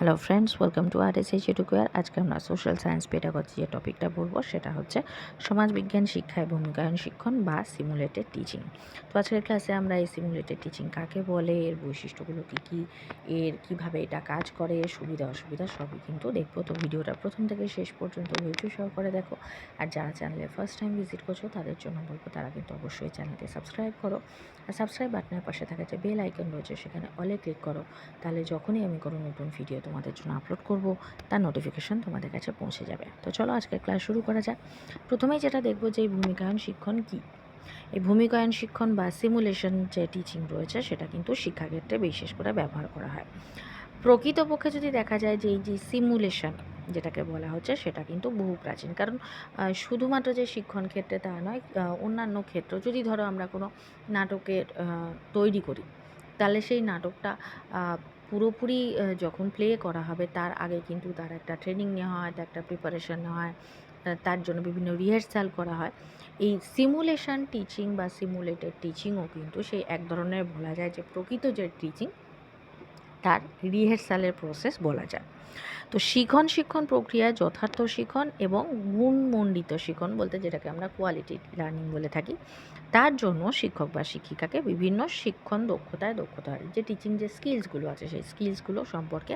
Hello friends welcome to R S H টুকুয়ার আজকে আমরা social science pedagogy যে টপিকটা বলব সেটা হচ্ছে সমাজবিজ্ঞান শিক্ষায় ভূমিকায়ন শিক্ষণ বা সিমুলেটেড টিচিং তো আজকের ক্লাসে আমরা এই সিমুলেটেড টিচিং কাকে বলে, এর বৈশিষ্ট্যগুলো কী কী, এর কীভাবে এটা কাজ করে, সুবিধা, অসুবিধা সবই কিন্তু দেখব। তো ভিডিওটা প্রথম থেকে শেষ পর্যন্ত ধৈর্য সহকারে দেখো। আর যারা চ্যানেলে ফার্স্ট টাইম ভিজিট করছ, তাদের জন্য বলব, তারা কিন্তু অবশ্যই চ্যানেলটি সাবস্ক্রাইব করো। আর সাবস্ক্রাইব বাটনের পাশে থাকা যে বেল আইকন রয়েছে, সেখানে অলে ক্লিক করো। তাহলে যখনই আমি কোনো নতুন ভিডিও তোমাদের জন্য আপলোড করব, তার নোটিফিকেশান তোমাদের কাছে পৌঁছে যাবে। তো চলো আজকে ক্লাস শুরু করা যাক। প্রথমেই যেটা দেখব যে এই ভূমিকায়ন শিক্ষণ কী? এই ভূমিকায়ন শিক্ষণ বা সিমুলেশন যে টিচিং রয়েছে, সেটা কিন্তু শিক্ষাক্ষেত্রে বিশেষ করে ব্যবহার করা হয়। প্রকৃতপক্ষে যদি দেখা যায় যে এই যে সিমুলেশন যেটাকে বলা হচ্ছে, সেটা কিন্তু বহু প্রাচীন। কারণ শুধুমাত্র যে শিক্ষণ ক্ষেত্রে তা নয় অন্যান্য ক্ষেত্র, যদি ধরো আমরা কোনো নাটকের তৈরি করি, তাহলে সেই নাটকটা পুরোপুরি যখন প্লে করা হবে, তার আগে কিন্তু তার একটা ট্রেনিং নেওয়া হয়, তার একটা প্রিপারেশন নেওয়া হয় তার জন্য বিভিন্ন রিহার্সাল করা হয়। এই সিমুলেশন টিচিং বা সিমুলেটেড টিচিংও কিন্তু সেই এক ধরনের বলা যায় যে প্রকৃত যে টিচিং তার রিহার্সালের প্রসেস বলা যায়। তো শিখন শিক্ষণ প্রক্রিয়ায় যথার্থ শিখন এবং গুণমণ্ডিত শিখন বলতে যেটাকে আমরা কোয়ালিটি লার্নিং বলে থাকি, তার জন্য শিক্ষক বা শিক্ষিকাকে বিভিন্ন শিক্ষণ দক্ষতায় দক্ষতা হয়। যে টিচিং যে স্কিলসগুলো আছে, সেই স্কিলসগুলো সম্পর্কে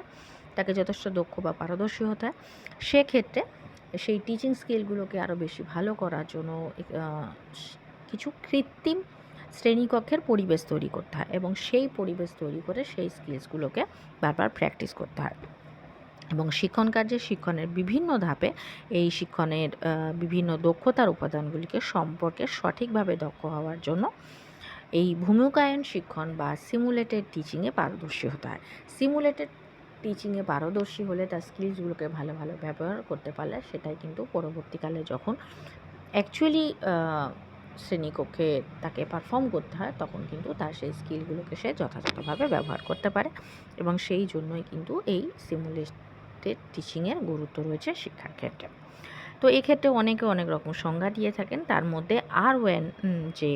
তাকে যথেষ্ট দক্ষ বা পারদর্শী হতে হয়। সেক্ষেত্রে সেই টিচিং স্কিলগুলোকে আরও বেশি ভালো করার জন্য কিছু কৃত্রিম শ্রেণীকক্ষের পরিবেশ তৈরি করতে হয় এবং সেই পরিবেশ তৈরি করে সেই স্কিলসগুলোকে বারবার প্র্যাকটিস করতে হয়। এবং শিক্ষণ কার্যে শিক্ষণের বিভিন্ন ধাপে এই শিক্ষণের বিভিন্ন দক্ষতার উপাদানগুলিকে সম্পর্কে সঠিকভাবে দক্ষ হওয়ার জন্য এই ভূমিকায়ন শিক্ষণ বা সিমুলেটেড টিচিংয়ে পারদর্শী হতে হয়। সিমুলেটেড টিচিংয়ে পারদর্শী হলে তার স্কিলসগুলোকে ভালো ভালো ব্যবহার করতে পারলে সেটাই কিন্তু পরবর্তীকালে যখন অ্যাকচুয়ালি শ্রেণীকক্ষে তাকে পারফর্ম করতে হয়, তখন কিন্তু তার সেই স্কিলগুলোকে সে যথাযথভাবে ব্যবহার করতে পারে এবং সেই জন্যই কিন্তু এই সিমুলেটেড টিচিংয়ের গুরুত্ব রয়েছে শিক্ষার ক্ষেত্রে। তো এক্ষেত্রে অনেকে অনেক রকম সংজ্ঞা দিয়ে থাকেন, তার মধ্যে আর ওয়েন যে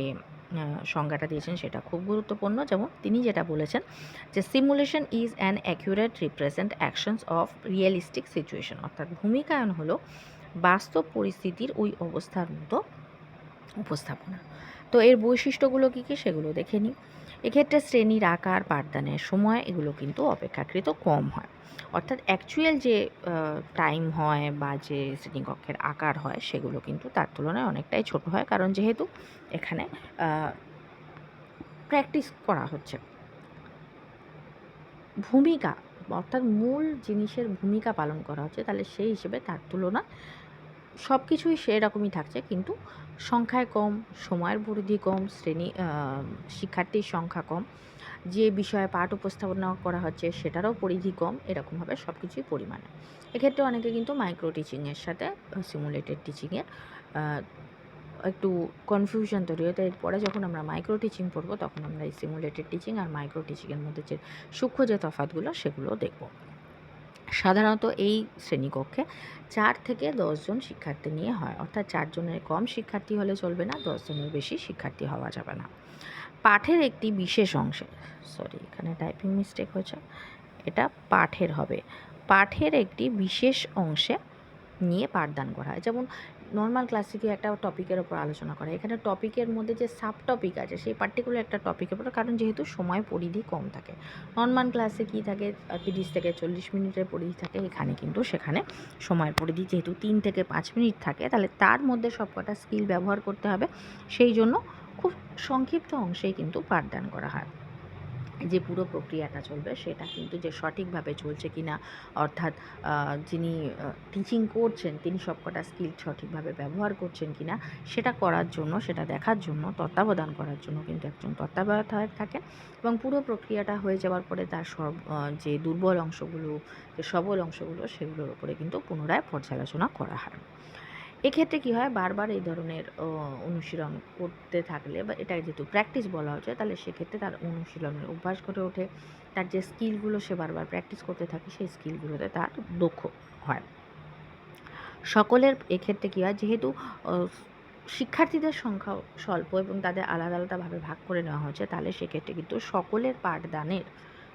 সংজ্ঞাটা দিয়েছেন সেটা খুব গুরুত্বপূর্ণ। যেমন তিনি যেটা বলেছেন যে simulation is an accurate represent actions of realistic situation অর্থাৎ ভূমিকায়ন হলো বাস্তব পরিস্থিতির ওই অবস্থার মতো উপস্থাপনা। তো এর বৈশিষ্ট্যগুলো কী কী সেগুলো দেখে নিই। এক্ষেত্রে শ্রেণির আকার, পাঠদানের সময় এগুলো কিন্তু অপেক্ষাকৃত কম হয়। অর্থাৎ অ্যাকচুয়াল যে টাইম হয় বা যে শ্রেণীকক্ষের আকার হয় সেগুলো কিন্তু তার তুলনায় অনেকটাই ছোট হয়। কারণ যেহেতু এখানে প্র্যাকটিস করা হচ্ছে। ভূমিকা, অর্থাৎ মূল জিনিসের ভূমিকা পালন করা হচ্ছে, তাহলে সেই হিসেবে তার তুলনা সব কিছুই সেরকমই থাকছে, কিন্তু সংখ্যায় কম, সময়ের পরিধি কম, শ্রেণি শিক্ষার্থীর সংখ্যা কম। যে বিষয়ে পাঠ উপস্থাপনা করা হচ্ছে সেটারও পরিধি কম, এরকমভাবে সব কিছুই পরিমাণে। এক্ষেত্রে অনেকে কিন্তু মাইক্রো টিচিংয়ের সাথে সিমুলেটেড টিচিংয়ের একটু কনফিউশন তৈরি হয়। তো এরপরে যখন আমরা মাইক্রো টিচিং পড়ব, তখন আমরা এই সিমুলেটেড টিচিং আর মাইক্রো টিচিংয়ের মধ্যে যে সূক্ষ্ম যে তফাৎগুলো সেগুলো দেখব। সাধারণত এই শ্রেণীকক্ষে চার থেকে দশজন শিক্ষার্থী নিয়ে হয়। অর্থাৎ চারজনের কম শিক্ষার্থী হলে চলবে না দশজনের বেশি শিক্ষার্থী হওয়া যাবে না। পাঠের একটি বিশেষ অংশে সরি এখানে টাইপিং মিস্টেক হয়েছে, এটা পাঠের হবে। পাঠের একটি বিশেষ অংশে নিয়ে পাঠদান করা হয়। যেমন নর্মাল ক্লাসিকে একটা টপিকের ওপর আলোচনা করা। এখানে টপিকের মধ্যে যে সাব টপিক আছে, সেই পার্টিকুলার একটা টপিকের উপর, কারণ যেহেতু সময় পরিধি কম থাকে। নর্মাল ক্লাসে কী থাকে, তিরিশ থেকে চল্লিশ মিনিটের পরিধি থাকে, এখানে কিন্তু সেখানে সময়ের পরিধি যেহেতু তিন থেকে পাঁচ মিনিট থাকে, তাহলে তার মধ্যে সবকটা স্কিল ব্যবহার করতে হবে। সেই জন্য খুব সংক্ষিপ্ত অংশেই কিন্তু পাঠদান করা হয়। যে পুরো প্রক্রিয়াটা চলবে সেটা কিন্তু যে সঠিকভাবে চলছে কি না অর্থাৎ যিনি টিচিং করছেন, তিনি সবকটা স্কিল সঠিকভাবে ব্যবহার করছেন কি না সেটা করার জন্য, সেটা দেখার জন্য, তত্ত্বাবধান করার জন্য কিন্তু একজন তত্ত্বাবধায়ক থাকেন এবং পুরো প্রক্রিয়াটা হয়ে যাওয়ার পরে তার সব যে দুর্বল অংশগুলো, যে সবল অংশগুলো, সেগুলোর উপরে কিন্তু পুনরায় পর্যালোচনা করা হয়। এক্ষেত্রে কী হয়? বারবার এই ধরনের অনুশীলন করতে থাকলে বা এটা যেহেতু প্র্যাকটিস বলা হচ্ছে, তাহলে সেক্ষেত্রে তার অনুশীলনের অভ্যাস করে ওঠে। তার যে স্কিলগুলো সে বারবার প্র্যাকটিস করতে থাকে, সেই স্কিলগুলোতে তার দক্ষ হয়। সকলের এক্ষেত্রে কী হয়? যেহেতু শিক্ষার্থীদের সংখ্যা স্বল্প এবং তাদের আলাদা আলাদাভাবে ভাগ করে নেওয়া হয়েছে তাহলে সেক্ষেত্রে কিন্তু সকলের পাঠদানের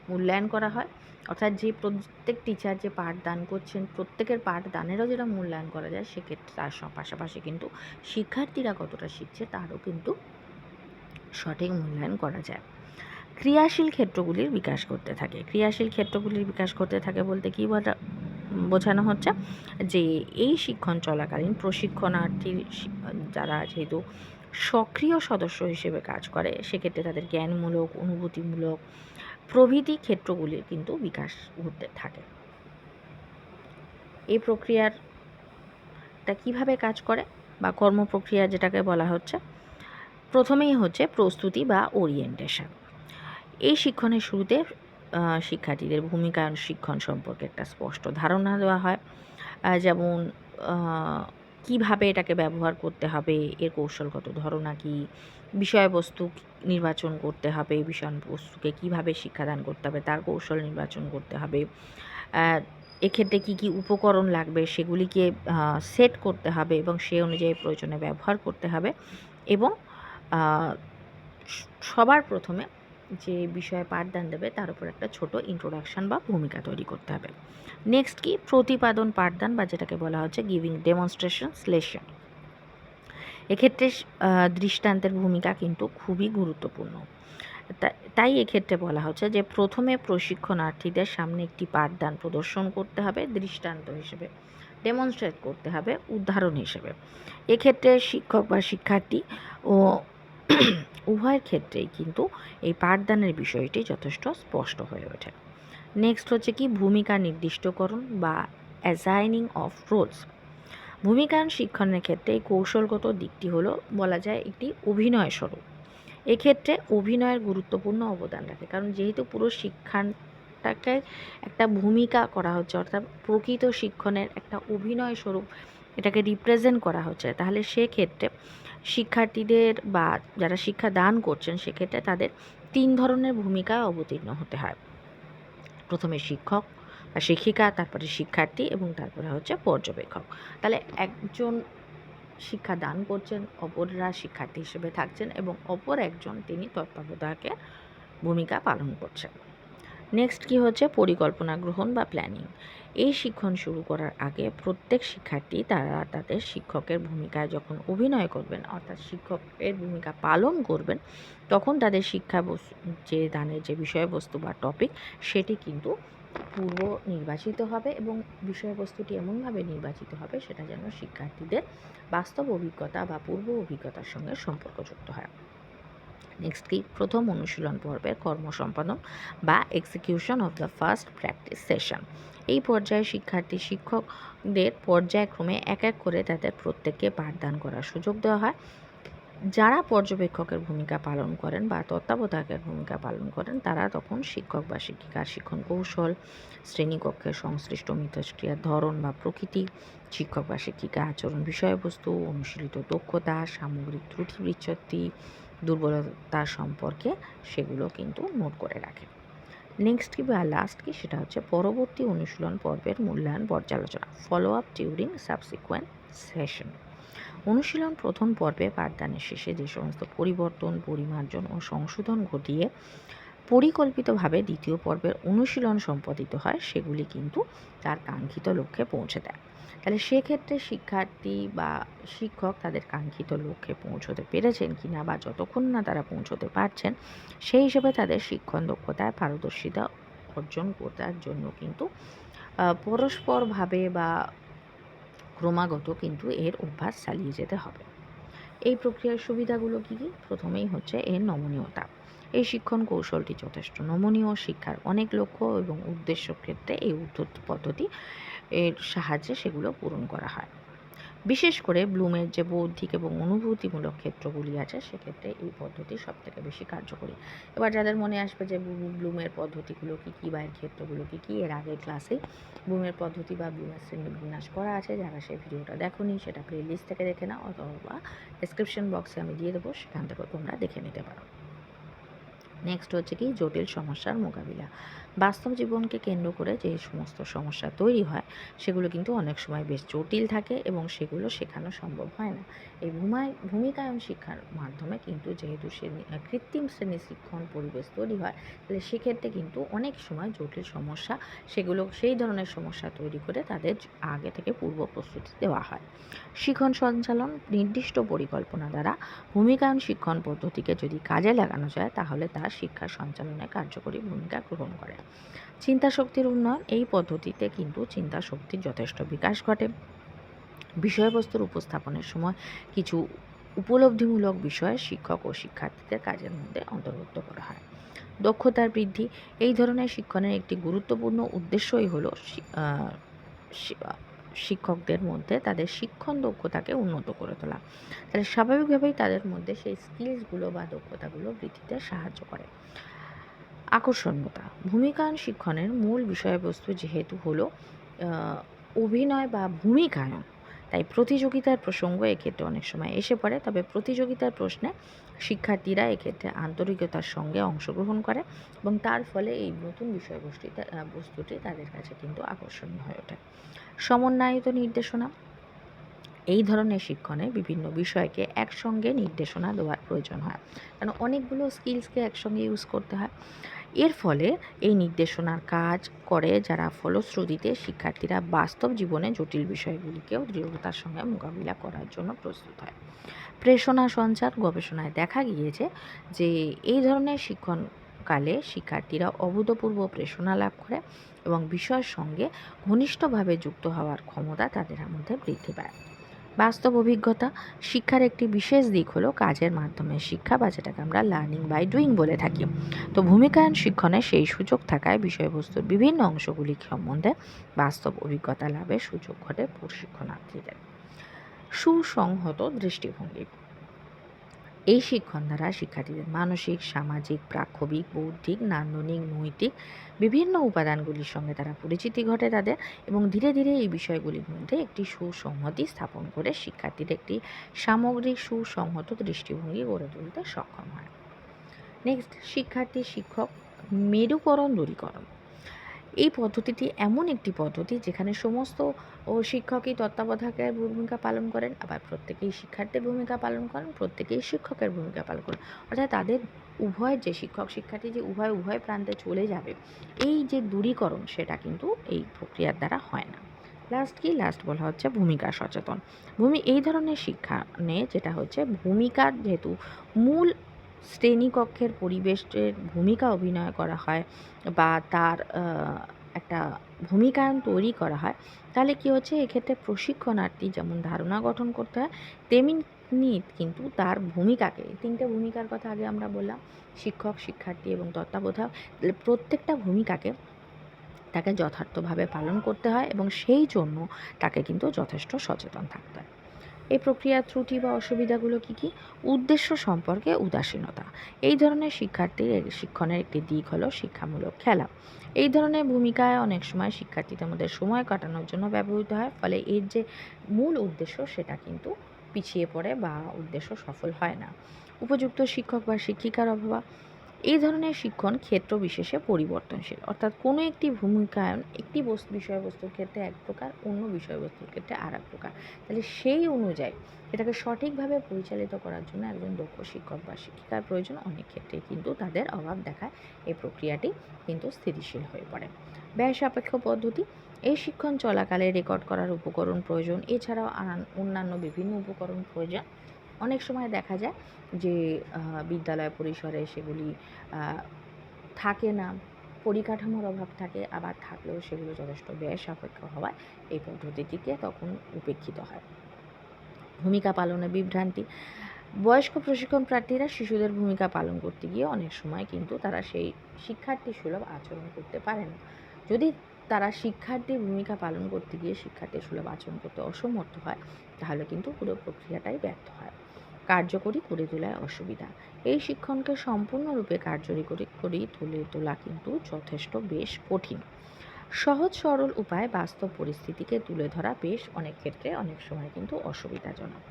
মূল্যায়ন করা হয়। অর্থাৎ যে প্রত্যেক টিচার যে পাঠ দান করছেন, প্রত্যেকের পাঠ দানেরও যেটা মূল্যায়ন করা যায়, সেক্ষেত্রে তার পাশাপাশি কিন্তু শিক্ষার্থীরা কতটা শিখছে তারও কিন্তু সঠিক মূল্যায়ন করা যায়। ক্রিয়াশীল ক্ষেত্রগুলির বিকাশ করতে থাকে। ক্রিয়াশীল ক্ষেত্রগুলির বিকাশ করতে থাকে বলতে কী বলা বোঝানো হচ্ছে যে এই শিক্ষণ চলাকালীন প্রশিক্ষণার্থী যারা যেহেতু সক্রিয় সদস্য হিসেবে কাজ করে, সেক্ষেত্রে তাদের জ্ঞানমূলক, অনুভূতিমূলক প্রভৃতি ক্ষেত্রগুলির কিন্তু বিকাশ ঘটতে থাকে। এই প্রক্রিয়ারটা কীভাবে কাজ করে বা কর্ম প্রক্রিয়া যেটাকে বলা হচ্ছে, প্রথমেই হচ্ছে প্রস্তুতি বা ওরিয়েন্টেশন এই শিক্ষণের শুরুতে শিক্ষার্থীদের ভূমিকা শিক্ষণ সম্পর্কে একটা স্পষ্ট ধারণা দেওয়া হয়। যেমন কীভাবে এটাকে ব্যবহার করতে হবে, এর কৌশলগত ধারণা কী, বিষয়বস্তু নির্বাচন করতে হবে বিষয়বস্তুকে কীভাবে শিক্ষাদান করতে হবে, তার কৌশল নির্বাচন করতে হবে। এক্ষেত্রে কি কি উপকরণ লাগবে সেগুলিকে সেট করতে হবে এবং সে অনুযায়ী প্রয়োজনে ব্যবহার করতে হবে এবং সবার প্রথমে যে বিষয়ে পাঠদান দেবে তার উপর একটা ছোট ইন্ট্রোডাকশন বা ভূমিকা তৈরি করতে হবে। নেক্সট কি? প্রতিপাদন পাঠদান বা যেটাকে বলা হচ্ছে গিভিং ডেমনস্ট্রেশন লেসন এক্ষেত্রে দৃষ্টান্তের ভূমিকা কিন্তু খুবই গুরুত্বপূর্ণ। তাই এক্ষেত্রে বলা হচ্ছে যে, প্রথমে প্রশিক্ষণার্থীদের সামনে একটি পাঠদান প্রদর্শন করতে হবে, দৃষ্টান্ত হিসেবে। ডেমনস্ট্রেট করতে হবে, উদাহরণ হিসেবে। এক্ষেত্রে শিক্ষক বা শিক্ষার্থী ও উভয়ের ক্ষেত্রেই কিন্তু এই পাঠদানের বিষয়টি যথেষ্ট স্পষ্ট হয়ে ওঠে। নেক্সট হচ্ছে কি? ভূমিকা নির্দিষ্টকরণ বা অ্যাসাইনিং অফ রোলস ভূমিকায়ন শিক্ষণের ক্ষেত্রে এই কৌশলগত দিকটি হলো, বলা যায় একটি অভিনয় স্বরূপ। এক্ষেত্রে অভিনয়ের গুরুত্বপূর্ণ অবদান রাখে, কারণ যেহেতু পুরো শিক্ষাটাকে একটা ভূমিকা করা হচ্ছে, অর্থাৎ প্রকৃত শিক্ষণের একটা অভিনয় স্বরূপ এটাকে রিপ্রেজেন্ট করা হচ্ছে, তাহলে সেক্ষেত্রে শিক্ষার্থীদের বা যারা শিক্ষা দান করছেন, সেক্ষেত্রে তাদের তিন ধরনের ভূমিকায় অবতীর্ণ হতে হয়। প্রথমে শিক্ষক শিক্ষিকা, তারপরে শিক্ষার্থী এবং তারপরে হচ্ছে পর্যবেক্ষক। তাহলে একজন শিক্ষা দান করছেন, অপররা শিক্ষার্থী হিসেবে থাকছেন এবং অপর একজন তিনি তত্ত্বাবধায়কের ভূমিকা পালন করছেন। নেক্সট কি হচ্ছে? পরিকল্পনা গ্রহণ বা প্ল্যানিং এই শিক্ষণ শুরু করার আগে প্রত্যেক শিক্ষার্থী তারা তাদের শিক্ষকের ভূমিকায় যখন অভিনয় করবেন, অর্থাৎ শিক্ষকের ভূমিকা পালন করবেন, তখন তাদের শিক্ষা যে দানের যে বিষয়বস্তু বা টপিক সেটি কিন্তু পূর্ব নির্বাচিত হবে এবং বিষয়বস্তুটি এমনভাবে নির্বাচিত হবে সেটা যেন শিক্ষার্থীদের বাস্তব অভিজ্ঞতা বা পূর্ব অভিজ্ঞতার সঙ্গে সম্পর্কযুক্ত হয়। নেক্সট কি প্রথম অনুশীলন পর্বের কর্ম সম্পাদন বা execution of the first practice session এই পর্যায়ে শিক্ষার্থী, শিক্ষকদের পর্যায়ক্রমে এক এক করে তাদের প্রত্যেককে পাঠদান করার সুযোগ দেওয়া হয়। যারা পর্যবেক্ষকের ভূমিকা পালন করেন বা তত্ত্বাবধায়কের ভূমিকা পালন করেন, তারা তখন শিক্ষক বা শিক্ষিকার শিক্ষণ কৌশল, শ্রেণীকক্ষের সংশ্লিষ্ট মিথস্ক্রিয়ার ধরন বা প্রকৃতি, শিক্ষক বা শিক্ষিকা আচরণ বিষয়বস্তু, অনুশীলিত দক্ষতা, সামগ্রিক ত্রুটি বিচ্ছত্তি দুর্বলতা সম্পর্কে সেগুলো কিন্তু নোট করে রাখে। নেক্সট কি বা লাস্ট কি সেটা হচ্ছে পরবর্তী অনুশীলন পর্বের মূল্যায়ন পর্যালোচনা follow up during subsequent session অনুশীলন প্রথম পর্বে পাঠদানের শেষে যে সমস্ত পরিবর্তন, পরিমার্জন ও সংশোধন ঘটিয়ে পরিকল্পিতভাবে দ্বিতীয় পর্বের অনুশীলন সম্পাদিত হয়, সেগুলি কিন্তু তার কাঙ্ক্ষিত লক্ষ্যে পৌঁছে দেয়। তাহলে সেক্ষেত্রে শিক্ষার্থী বা শিক্ষক তাদের কাঙ্ক্ষিত লক্ষ্যে পৌঁছতে পেরেছেন কি না বা যতক্ষণ না তারা পৌঁছতে পারছেন, সেই হিসেবে তাদের শিক্ষণ দক্ষতায় পারদর্শিতা অর্জন করার জন্য কিন্তু পরস্পরভাবে বা ক্রমাগত কিন্তু এর অভ্যাস চালিয়ে যেতে হবে। এই প্রক্রিয়ার সুবিধাগুলো কী কী? প্রথমেই হচ্ছে এর নমনীয়তা। এই শিক্ষণ কৌশলটি যথেষ্ট নমনীয়, শিক্ষার অনেক লক্ষ্য এবং উদ্দেশ্য ক্ষেত্রে এই উদ্ধত পদ্ধতি এর সাহায্যে সেগুলো পূরণ করা হয়। বিশেষ করে ব্লুমের যে বৌদ্ধিক এবং অনুভূতিমূলক ক্ষেত্রগুলি আছে, সেক্ষেত্রে এই পদ্ধতি সবথেকে বেশি কার্যকরী। এবার যাদের মনে আসবে যে ব্লুমের পদ্ধতিগুলো কী কী বা এর ক্ষেত্রগুলো কী কী, এর আগের ক্লাসে ব্লুমের পদ্ধতি বা ব্লুমের শ্রেণি বিন্যাস করা আছে, যারা সেই ভিডিওটা দেখোনি, সেটা প্লে লিস্ট থেকে দেখে নাও অথবা ডিসক্রিপশন বক্সে আমি দিয়ে দেবো, সেখান থেকেও তোমরা দেখে নিতে পারো। নেক্সট হচ্ছে কি জটিল সমস্যার মোকাবিলা। বাস্তব জীবনকে কেন্দ্র করে যে সমস্ত সমস্যা তৈরি হয়, সেগুলো কিন্তু অনেক সময় বেশ জটিল থাকে এবং সেগুলো শেখানো সম্ভব হয় না। এই ভূমায়, ভূমিকায়ন শিক্ষার মাধ্যমে কিন্তু যেহেতু শ্রেণি কৃত্রিম শ্রেণি শিক্ষণ পরিবেশ তৈরি হয়, তাহলে সেক্ষেত্রে কিন্তু অনেক সময় জটিল সমস্যা সেগুলো, সেই ধরনের সমস্যা তৈরি করে তাদের আগে থেকে পূর্ব প্রস্তুতি দেওয়া হয়। শিক্ষণ সঞ্চালন নির্দিষ্ট পরিকল্পনা দ্বারা ভূমিকায়ন শিক্ষণ পদ্ধতিকে যদি কাজে লাগানো যায়, তাহলে তা শিক্ষা সঞ্চালনে কার্যকরী ভূমিকা গ্রহণ করে। চিন্তা শক্তির উন্নয়ন, এই পদ্ধতিতে কিন্তু চিন্তা শক্তির যথেষ্ট বিকাশ ঘটে। বিষয়বস্তুর উপস্থাপনের সময় কিছু উপলব্ধিমূলক বিষয় শিক্ষক ও শিক্ষার্থীদের কাজের মধ্যে অন্তর্ভুক্ত করা হয়। দক্ষতার বৃদ্ধি, এই ধরনের শিক্ষণের একটি গুরুত্বপূর্ণ উদ্দেশ্যই হলো শিক্ষকদের মধ্যে তাদের শিক্ষণ দক্ষতাকে উন্নত করে তোলা। তাহলে স্বাভাবিকভাবেই তাদের মধ্যে সেই স্কিলসগুলো বা দক্ষতাগুলো বৃদ্ধিতে সাহায্য করে। আকর্ষণীয়তা। ভূমিকায়ন শিক্ষণের মূল বিষয়বস্তু যেহেতু হলো অভিনয় বা ভূমিকায়ন তাই প্রতিযোগিতার প্রসঙ্গ এক্ষেত্রে অনেক সময় এসে পড়ে। তবে প্রতিযোগিতার প্রশ্নে শিক্ষার্থীরা এক্ষেত্রে আন্তরিকতার সঙ্গে অংশগ্রহণ করে এবং তার ফলে এই নতুন বিষয়বস্তুটি বস্তুটি তাদের কাছে কিন্তু আকর্ষণীয় হয়ে ওঠে। সমন্বয়িত নির্দেশনা। এই ধরনের শিক্ষণে বিভিন্ন বিষয়কে একসঙ্গে নির্দেশনা দেওয়ার প্রয়োজন হয়। কারণ অনেকগুলো স্কিলসকে একসঙ্গে ইউজ করতে হয়। এর ফলে এই নির্দেশনার কাজ করে যারা ফলশ্রুতিতে শিক্ষার্থীরা বাস্তব জীবনে জটিল বিষয়গুলিকেও দৃঢ়তার সঙ্গে মোকাবিলা করার জন্য প্রস্তুত হয়। প্রেষণা সঞ্চার গবেষণায় দেখা গিয়েছে যে এই ধরনের শিক্ষণকালে শিক্ষার্থীরা অভূতপূর্ব প্রেষণা লাভ করে এবং বিষয়ের সঙ্গে ঘনিষ্ঠভাবে যুক্ত হওয়ার ক্ষমতা তাদের মধ্যে বৃদ্ধি পায়। বাস্তব অভিজ্ঞতা, শিক্ষার একটি বিশেষ দিক হলো কাজের মাধ্যমে শিক্ষা বা যেটাকে আমরা লার্নিং বাই ডুইং বলে থাকি। তো ভূমিকায়ন শিক্ষণে সেই সুযোগ থাকায় বিষয়বস্তুর বিভিন্ন অংশগুলি সম্বন্ধে বাস্তব অভিজ্ঞতা লাভের সুযোগ ঘটে প্রশিক্ষণার্থীদের। সুসংহত দৃষ্টিভঙ্গি। এই শিক্ষণ দ্বারা শিক্ষার্থীদের মানসিক, সামাজিক প্রাক্ষবিক বৌদ্ধিক, নান্দনিক, নৈতিক বিভিন্ন উপাদানগুলির সঙ্গে তারা পরিচিতি ঘটে তাদের এবং ধীরে ধীরে এই বিষয়গুলির মধ্যে একটি সুসংহতি স্থাপন করে শিক্ষার্থীদের একটি সামগ্রিক সুসংহত দৃষ্টিভঙ্গি গড়ে তুলতে সক্ষম হয়। নেক্সট শিক্ষার্থী, শিক্ষক মেরুকরণ দূরীকরণ। এই পদ্ধতিটি এমন একটি পদ্ধতি যেখানে সমস্ত, ও শিক্ষকই তত্ত্বাবধায়কের ভূমিকা পালন করেন, আবার প্রত্যেকেই শিক্ষার্থীর ভূমিকা পালন করেন, প্রত্যেকেই শিক্ষকের ভূমিকা পালন করেন। অর্থাৎ তাদের উভয় যে শিক্ষক শিক্ষার্থী যে উভয় উভয় প্রান্তে চলে যাবে, এই যে দূরীকরণ সেটা কিন্তু এই প্রক্রিয়ার দ্বারা হয় না। লাস্ট কি? লাস্ট বলা হচ্ছে ভূমিকা সচেতন। ভূমি, এই ধরনের শিক্ষা নিয়ে যেটা হচ্ছে, ভূমিকার যেহেতু মূল শ্রেণীকক্ষের পরিবেশের ভূমিকা অভিনয় করা হয় বা তার একটা ভূমিকায়ন তৈরি করা হয়। তাহলে কী হচ্ছে? এক্ষেত্রে প্রশিক্ষণার্থী যেমন ধারণা গঠন করতে হয়, তেমনি কিন্তু তার ভূমিকাকে তিনটে ভূমিকার কথা আগে আমরা বললাম, শিক্ষক, শিক্ষার্থী এবং তত্ত্বাবধায়ক প্রত্যেকটা ভূমিকাকে তাকে যথার্থভাবে পালন করতে হয় এবং সেই জন্য তাকে কিন্তু যথেষ্ট সচেতন থাকতে হয়। এই প্রক্রিয়ার ত্রুটি বা অসুবিধাগুলো কী কী? উদ্দেশ্য সম্পর্কে উদাসীনতা। এই ধরনের শিক্ষার্থীর শিক্ষণের একটি দিক হলো শিক্ষামূলক খেলা। এই ধরনের ভূমিকায় অনেক সময় শিক্ষার্থীদের মধ্যে সময় কাটানোর জন্য ব্যবহৃত হয়, ফলে এর যে মূল উদ্দেশ্য সেটা কিন্তু পিছিয়ে পড়ে বা উদ্দেশ্য সফল হয় না। উপযুক্ত শিক্ষক বা শিক্ষিকার অভাব এই ধরনের শিক্ষণ ক্ষেত্র বিশেষে পরিবর্তনশীল। অর্থাৎ কোনো একটি ভূমিকায়ন একটি বস্তু বিষয়বস্তুর ক্ষেত্রে এক প্রকার, অন্য বিষয়বস্তুর ক্ষেত্রে আর এক প্রকার। তাহলে সেই অনুযায়ী এটাকে সঠিকভাবে পরিচালিত করার জন্য একজন দক্ষ শিক্ষক বা শিক্ষিকার প্রয়োজন অনেক ক্ষেত্রে কিন্তু তাদের অভাব দেখায়। এই প্রক্রিয়াটি কিন্তু স্থিতিশীল হয়ে পড়ে। ব্যয় সাপেক্ষ পদ্ধতি, এই শিক্ষণ চলাকালে রেকর্ড করার উপকরণ প্রয়োজন, এছাড়াও অন্যান্য বিভিন্ন উপকরণ প্রয়োজন। অনেক সময় দেখা যায় যে বিদ্যালয় পরিসরে সেগুলি থাকে না, পরিকাঠামোর অভাব থাকে, আবার থাকলেও সেগুলো যথেষ্ট ব্যয় সাপেক্ষ হওয়ায় এই পদ্ধতিটিকে তখন উপেক্ষিত হয়। ভূমিকা পালনে বিভ্রান্তি। বয়স্ক প্রশিক্ষণ প্রার্থীরা শিশুদের ভূমিকা পালন করতে গিয়ে অনেক সময় কিন্তু তারা সেই শিক্ষার্থী সুলভ আচরণ করতে পারে না। যদি তারা শিক্ষার্থীর ভূমিকা পালন করতে গিয়ে শিক্ষার্থী সুলভ আচরণ করতে অসমর্থ হয়, তাহলে কিন্তু পুরো প্রক্রিয়াটাই ব্যর্থ হয়। কার্যকরী করে তোলায় অসুবিধা। এই শিক্ষণকে সম্পূর্ণরূপে কার্যকরী করে তুলে তোলা কিন্তু যথেষ্ট বেশ কঠিন। সহজ, সরল উপায় বাস্তব পরিস্থিতিকে তুলে ধরা বেশ অনেক ক্ষেত্রে অনেক সময় কিন্তু অসুবিধাজনক।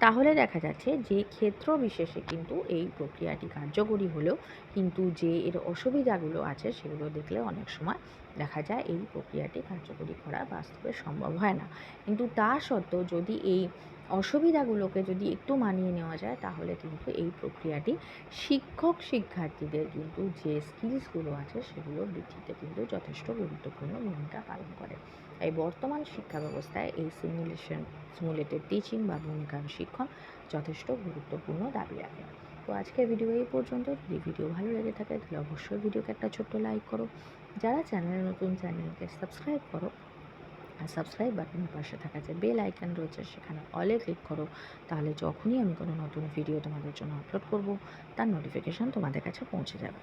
তাহলে দেখা যাচ্ছে যে ক্ষেত্র বিশেষে কিন্তু এই প্রক্রিয়াটি কার্যকরী হলেও কিন্তু যে এর অসুবিধাগুলো আছে সেগুলো দেখলে অনেক সময় দেখা যায় এই প্রক্রিয়াটি কার্যকরী করা বাস্তবে সম্ভব হয় না। কিন্তু তা সত্ত্বেও যদি এই অসুবিধাগুলোকে যদি একটু মানিয়ে নেওয়া যায়, তাহলে কিন্তু এই প্রক্রিয়াটি শিক্ষক শিক্ষার্থীদের কিন্তু যে স্কিলসগুলো আছে সেগুলো বৃদ্ধিতে কিন্তু যথেষ্ট গুরুত্বপূর্ণ ভূমিকা পালন করে। তাই বর্তমান শিক্ষা ব্যবস্থায় এই সিমুলেশন সিমুলেটেড টিচিং বা ভূমিকায়ন শিক্ষণ যথেষ্ট গুরুত্বপূর্ণ দাবি রাখে। তো আজকের ভিডিও এই পর্যন্ত। যদি ভিডিও ভালো লেগে থাকে, তাহলে অবশ্যই ভিডিওকে একটা ছোট্ট লাইক করো। যারা চ্যানেলে নতুন চ্যানেলকে সাবস্ক্রাইব করো। আর সাবস্ক্রাইব বাটনের পাশে থাকা যে বেল আইকন রয়েছে, সেখানে অলে ক্লিক করো। তাহলে যখনই আমি কোনো নতুন ভিডিও তোমাদের জন্য আপলোড করব, তার নোটিফিকেশান তোমাদের কাছে পৌঁছে যাবে।